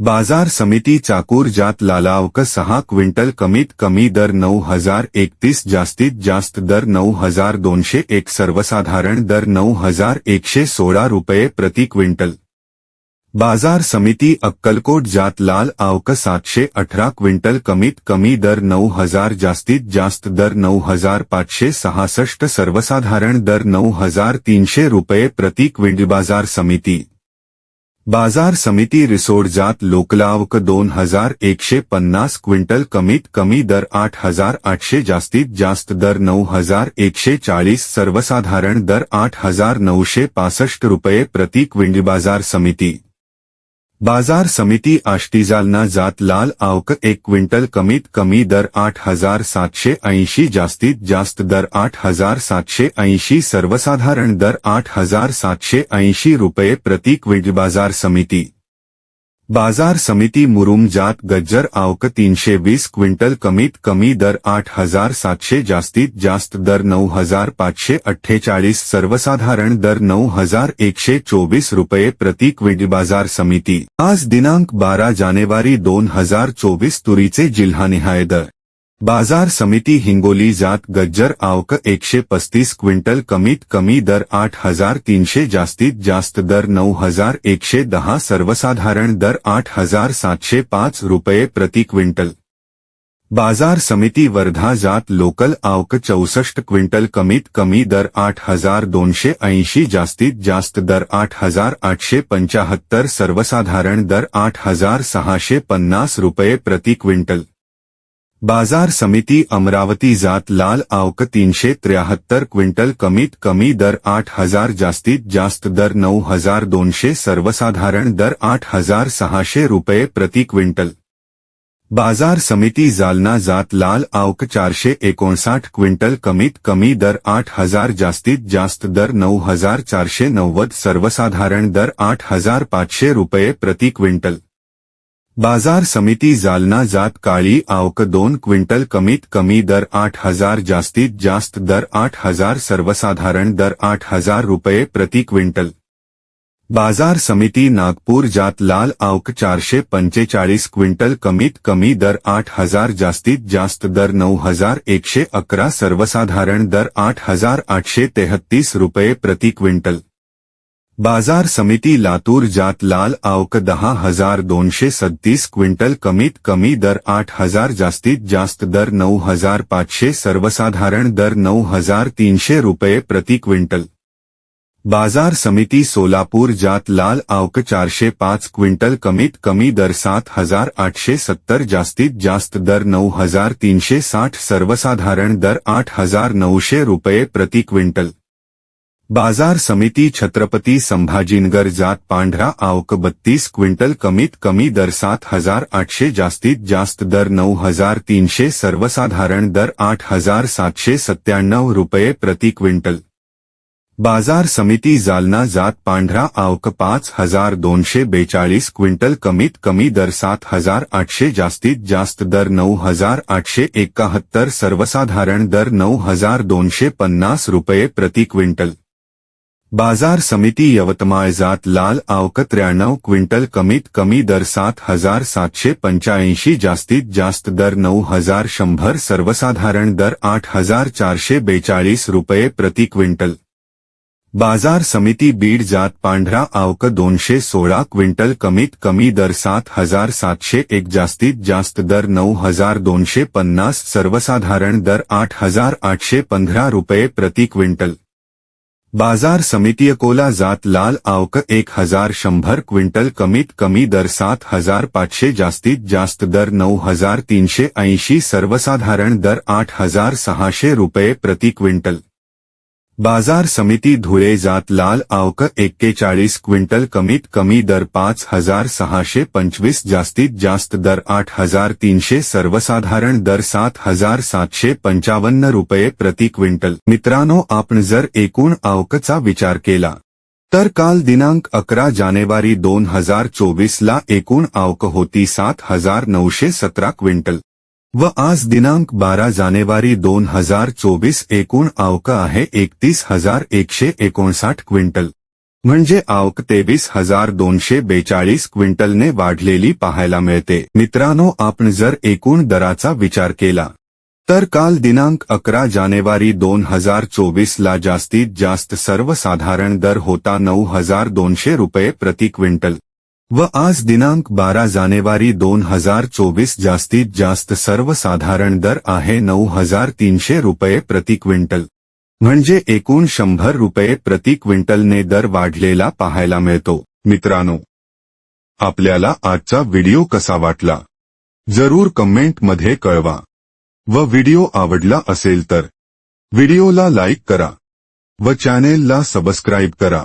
बाज़ार समिती चाकूर जात लालावक सहा क्विंटल कमीत कमी दर नऊ हज़ार एकतीस जास्तीत जास्त दर नऊ हज़ार दोनशे एक सर्वसाधारण दर नऊ हज़ार एकशे सोळा रुपये प्रति क्विंटल बाज़ार समिती अक्कलकोट जात लाल आवक सातशे अठरा क्विंटल कमीत कमी दर नऊ हज़ार जास्तीत जास्त दर नऊ हज़ार पाचशे सहासष्ट सर्वसाधारण दर नऊ हज़ार तीनशे रुपये प्रति क्विंटल बाज़ार समिती। बाज़ार समिति रिसोर्ट जात लोकलावक दोन हज़ार एकशे पन्नास क्विंटल कमीत कमी दर आठ हज़ार आठशे जास्तीत जास्त दर नौ हज़ार एकशे चाळीस सर्वसाधारण दर आठ हज़ार नऊशे पासष्ट रुपये प्रति क्विंटल बाज़ार समिती. बाज़ार समिति आष्टीजालना जात लाल आवक एक क्विंटल कमीत कमी दर आठ हज़ार सातशे ऐंशी जास्तीत जास्त दर आठ हज़ार सातशे ऐंशी, सर्वसाधारण दर आठ हज़ार सातशे ऐंशी रुपये प्रति क्विंटल बाज़ार समिती. बाजार समिती मुरुम जात गज्जर आवक तीनशे वीस क्विंटल कमीत कमी दर आठ हजार सातशे जास्तीत जास्त दर नऊ हजार पाचशे अठ्ठेचाळीस सर्वसाधारण दर नऊ हजार एकशे चोवीस रुपये प्रति क्विंट बाजार समिती. आज दिनांक बारा जानेवारी दोन हजार चोवीस तुरीचे जिल्हानिहाय दर. बाज़ार समिती हिंगोली जात गज्जर आवक एकशे पस्तीस क्विंटल कमीत कमी दर आठ हज़ार तीनशे जास्तीत जास्त दर नऊ हज़ार एकशे दहा सर्वसाधारण दर आठ हज़ार सातशे पाच रुपये प्रति क्विंटल. बाज़ार समिती वर्धा जात लोकल आवक चौसष्ट क्विंटल कमीत कमी दर आठ हज़ार दोनशे ऐंशी जास्तीत जास्त दर आठ हज़ार आठशे पंचाहत्तर सर्वसाधारण दर आठ हज़ार सहाशे पन्नास रुपये प्रति क्विंटल. बाज़ार समिती अमरावती जात लाल आवक तीनशे त्र्याहत्तर क्विंटल कमीत कमी दर आठ हज़ार, जास्तीत जास्त दर नऊ हज़ार दोनशे, सर्वसाधारण दर आठ हज़ार सहाशे रुपये प्रति क्विंटल. बाज़ार समिती जालना जात लाल आवक चारशे एकोणसाठ क्विंटल कमीत कमी दर आठ हज़ार, जास्तीत जास्त दर नऊ हज़ार चारशे नव्वद, सर्वसाधारण दर आठ हज़ार पाचशे रुपये प्रति क्विंटल. बाज़ार समिती जालना जात काळी आवक दोन क्विंटल कमीत कमी दर आठ हज़ार जास्तीत जास्त दर आठ हज़ार सर्वसाधारण दर आठ हज़ार रुपये प्रति क्विंटल. बाज़ार समिती नागपूर जात लाल आवक चारशे पंचेचाळीस क्विंटल कमीत कमी दर आठ हज़ार जास्तीत जास्त दर नऊ हज़ार एकशे अकरा सर्वसाधारण दर आठ हज़ार आठशे तेहत्तीस रुपये प्रति क्विंटल. बाज़ार समिती लातूर जात लाल आवक दहा हज़ार दोनशे सत्तीस क्विंटल कमीत कमी दर आठ हज़ार जास्तीत जास्त दर नऊ हज़ार पाचशे सर्वसाधारण दर नऊ हज़ार तीनशे रुपये प्रति क्विंटल. बाज़ार समिती सोलापूर जात लाल आवक चारशे पाच क्विंटल कमीत कमी दर सात हज़ार आठशे सत्तर जास्तीत जास्त दर नऊ हज़ार तीनशे साठ सर्वसाधारण दर आठ हज़ार नऊशे रुपये प्रति क्विंटल. बाज़ार समिती छत्रपती संभाजीनगर जात पांढरा आवक बत्तीस क्विंटल कमीत कमी दर सात हज़ार आठशे जास्तीत जास्त दर नऊ हज़ार तीनशे सर्वसाधारण दर आठ हज़ार सातशे सत्त्याण्णव रुपये प्रति क्विंटल. बाज़ार समिती जालना जात पांढरा आवक पाच हज़ार दोनशे बेचाळीस क्विंटल कमीत कमी दर सात हज़ार आठशे जास्तीत जास्त दर नऊ हज़ार आठशे एकाहत्तर सर्वसाधारण दर नऊ हज़ार दोनशे पन्नास रुपये प्रति क्विंटल. बाज़ार समिती यवतमाळ जात लाल आवक त्र्याण्णव क्विंटल कमीत कमी दर सात हज़ार सातशे पंच्याऐंशी जास्तीत जास्त दर नऊ हज़ार शंभर सर्वसाधारण दर आठ हज़ार चारशे बेचाळीस रुपये प्रति क्विंटल. बाज़ार समिती बीड जात पांढरा आवक दोनशे सोळा क्विंटल कमीत कमी दर सात हज़ार सातशे एक जास्तीत जास्त दर नऊ हज़ार दोनशे पन्नास सर्वसाधारण दर आठ हज़ार आठशे पंधरा रुपये प्रति क्विंटल. बाज़ार समिति अकोला जात लाल आवक एक हज़ार शंभर क्विंटल, कमीत कमी दर सात हज़ार पांचे जास्तीत जास्त दर नौ हज़ार तीनशे ऐसी सर्वसाधारण दर आठ हज़ार सहाशे रुपये प्रति क्विंटल. बाजार समिती धुळे जात लाल आवक एक्केचाळीस क्विंटल कमीत कमी दर पाच हजार सहाशे पंचवीस जास्तीत जास्त दर आठ हजार तीनशे सर्वसाधारण दर सात हजार सातशे पंचावन्न रुपये प्रति क्विंटल. मित्रांनो आपण जर एकूण आवकचा विचार केला तर काल दिनांक अकरा जानेवारी दोन हजार चोवीसला एकूण आवक होती सात हजार नऊशे सतरा क्विंटल. व आज दिनांक बारा जानेवारी दोन हजार चोवीस एकूण आवक आहे एकतीस हजार एकशे एकोणसाठ क्विंटल. म्हणजे आवक तेवीस हजार दोनशे बेचाळीस क्विंटलने वाढलेली पाहायला मिळते. मित्रांनो आपण जर एकूण दराचा विचार केला तर काल दिनांक अकरा जानेवारी दोन हजार चोवीसला जास्तीत जास्त सर्वसाधारण दर होता नऊ हजार दोनशे रुपये प्रति क्विंटल. व आज दिनांक बारा जानेवारी दोन हजार चोवीस जास्तीत जास्त सर्वसाधारण दर आहे नऊ हजार तीनशे रुपये प्रति क्विंटल. म्हणजे एकूण शंभर रुपये प्रति क्विंटलने दर वाढलेला पाहायला मिळतो. मित्रांनो आपल्याला आजचा व्हिडिओ कसा वाटला? जरूर कमेंटमध्ये कळवा. व व्हिडिओ आवडला असेल तर व्हिडिओला लाईक करा. व चॅनेलला सबस्क्राईब करा.